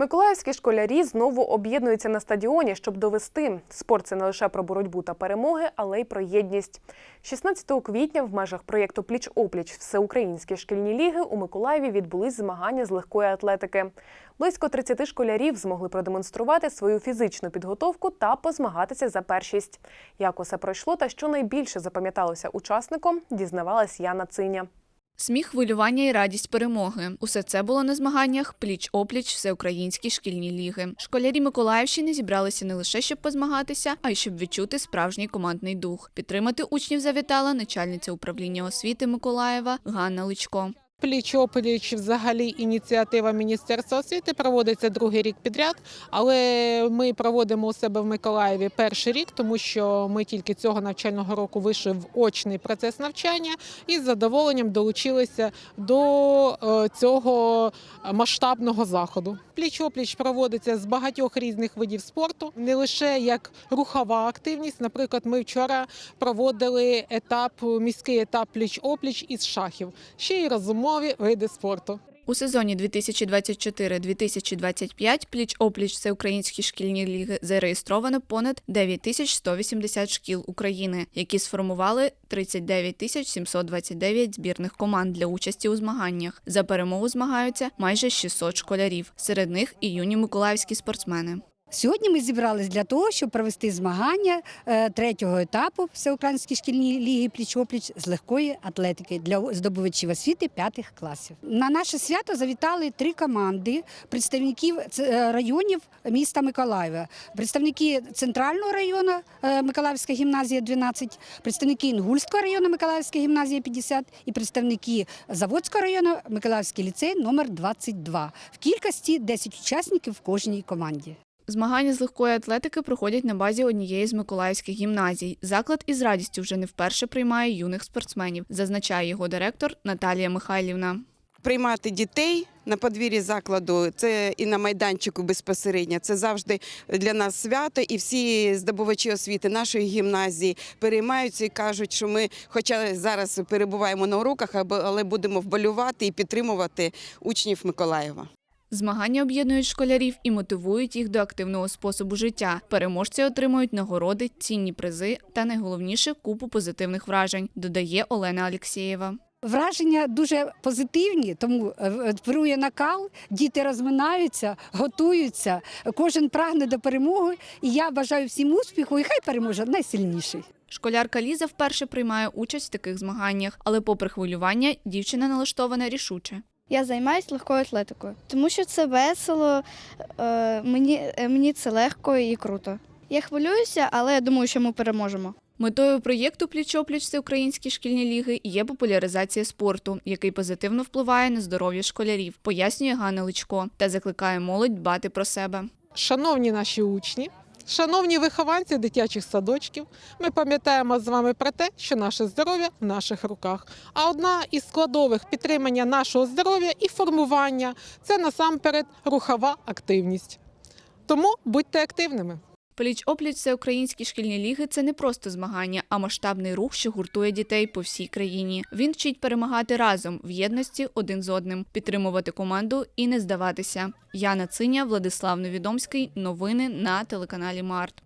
Миколаївські школярі знову об'єднуються на стадіоні, щоб довести. Спорт це не лише про боротьбу та перемоги, але й про єдність. 16 квітня в межах проєкту Пліч опліч Всеукраїнські шкільні ліги у Миколаєві відбулись змагання з легкої атлетики. Близько 30 школярів змогли продемонструвати свою фізичну підготовку та позмагатися за першість. Як усе пройшло та що найбільше запам'яталося учасникам, дізнавалась Яна Циня. Сміх, хвилювання і радість перемоги. Усе це було на змаганнях пліч-опліч всеукраїнські шкільні ліги. Школярі Миколаївщини зібралися не лише щоб позмагатися, а й щоб відчути справжній командний дух. Підтримати учнів завітала начальниця управління освіти Миколаєва Ганна Личко. Пліч-опліч взагалі ініціатива Міністерства освіти проводиться другий рік підряд, але ми проводимо у себе в Миколаєві перший рік, тому що ми тільки цього навчального року вийшли в очний процес навчання і з задоволенням долучилися до е, цього масштабного заходу. Пліч-опліч проводиться з багатьох різних видів спорту, не лише як рухова активність. Наприклад, ми вчора проводили етап, міський етап пліч-опліч із шахів, ще й розумові види спорту. У сезоні 2024-2025 пліч-опліч всеукраїнські шкільні ліги зареєстровано понад 9180 шкіл України, які сформували 39 тисяч 729 збірних команд для участі у змаганнях. За перемогу змагаються майже 600 школярів. Серед них і юні миколаївські спортсмени. Сьогодні ми зібрались для того, щоб провести змагання е, третього етапу Всеукраїнської шкільні ліги пліч-опліч з легкої атлетики для здобувачів освіти п'ятих класів. На наше свято завітали три команди представників е, районів міста Миколаєва. Представники центрального району е, Миколаївська гімназія 12, представники Інгульського району Миколаївська гімназія 50 і представники Заводського району Миколаївський ліцей номер 22. В кількості 10 учасників в кожній команді. Змагання з легкої атлетики проходять на базі однієї з миколаївських гімназій. Заклад із радістю вже не вперше приймає юних спортсменів, зазначає його директор Наталія Михайлівна. приймати дітей на подвір'ї закладу, це і на майданчику безпосередньо. Це завжди для нас свято, і всі здобувачі освіти нашої гімназії переймаються і кажуть, що ми, хоча зараз перебуваємо на уроках, але будемо вболювати і підтримувати учнів Миколаєва. Змагання об'єднують школярів і мотивують їх до активного способу життя. Переможці отримують нагороди, цінні призи та найголовніше купу позитивних вражень, додає Олена Алєксєєва. Враження дуже позитивні, тому е, вирує накал, діти розминаються, готуються, кожен прагне до перемоги. І я бажаю всім успіху, і хай переможе найсильніший. Школярка Ліза вперше приймає участь в таких змаганнях, але попри хвилювання, дівчина налаштована рішуче. Я займаюся легкою атлетикою, тому що це весело, е, мені, е, мені це легко і круто. Я хвилююся, але я думаю, що ми переможемо. Метою проєкту Пліч-опліч всеукраїнські шкільні ліги є популяризація спорту, який позитивно впливає на здоров'я школярів, пояснює Ганна Личко та закликає молодь дбати про себе. Шановні наші учні, шановні вихованці дитячих садочків, ми пам'ятаємо з вами про те, що наше здоров'я в наших руках. А одна із складових підтримання нашого здоров'я і формування це насамперед рухова активність. Тому будьте активними. Пліч-опліч всеукраїнські шкільні ліги це не просто змагання, а масштабний рух, що гуртує дітей по всій країні. Він вчить перемагати разом в єдності один з одним, підтримувати команду і не здаватися. Яна Циня, Владислав Невідомський. Новини на телеканалі Март.